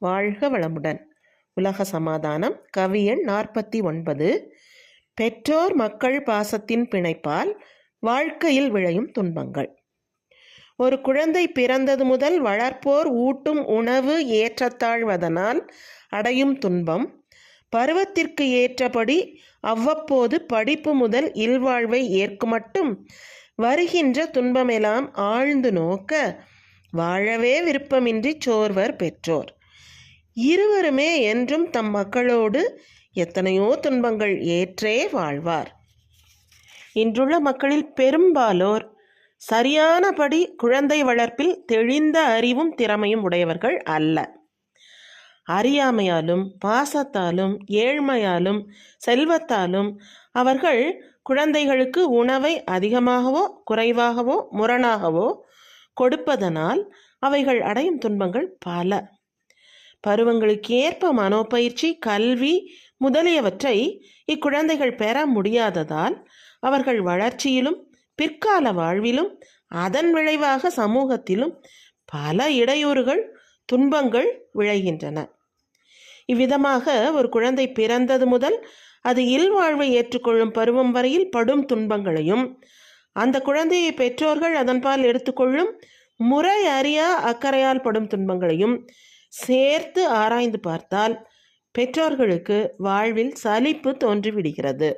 வாழ்க வளமுடன். உலக சமாதானம் கவியன் நாற்பத்தி ஒன்பது. பெற்றோர் மக்கள் பாசத்தின் பிணைப்பால் வாழ்க்கையில் விளையும் துன்பங்கள். ஒரு குழந்தை பிறந்தது முதல் வளர்ப்போர் ஊட்டும் உணவு ஏற்றத்தாழ்வதனால் அடையும் துன்பம். பருவத்திற்கு ஏற்றபடி அவ்வப்போது படிப்பு முதல் இல்வாழ்வை ஏற்குமட்டும் வருகின்ற துன்பமெல்லாம் ஆழ்ந்து நோக்க வாழவே விருப்பமின்றி சோர்வர் பெற்றோர். இருவருமே என்றும் தம் மக்களோடு எத்தனையோ துன்பங்கள் ஏற்றே வாழ்வார். இன்றுள்ள மக்களில் பெரும்பாலோர் சரியானபடி குழந்தை வளர்ப்பில் தெளிந்த அறிவும் திறமையும் உடையவர்கள் அல்ல. அறியாமையாலும் பாசத்தாலும் ஏழ்மையாலும் செல்வத்தாலும் அவர்கள் குழந்தைகளுக்கு உணவை அதிகமாகவோ குறைவாகவோ முரணாகவோ கொடுப்பதனால் அவைகள் அடையும் துன்பங்கள் பல. பருவங்களுக்கு ஏற்ப மனோபயிற்சி கல்வி முதலியவற்றை இக்குழந்தைகள் பெற முடியாததால் அவர்கள் வளர்ச்சியிலும் பிற்கால வாழ்விலும் அதன் விளைவாக சமூகத்திலும் பல இடையூறுகள் துன்பங்கள் விளைகின்றன. இவ்விதமாக ஒரு குழந்தை பிறந்தது முதல் அது இல்வாழ்வை ஏற்றுக்கொள்ளும் பருவம் வரையில் படும் துன்பங்களையும் அந்த குழந்தையை பெற்றோர்கள் அதன்பால் எடுத்துக்கொள்ளும் முறை அறியா அக்கறையால் படும் துன்பங்களையும் சேர்த்து ஆராய்ந்து பார்த்தால் பெற்றோர்களுக்கு வாழ்வில் சலிப்பு தோன்றிவிடுகிறது.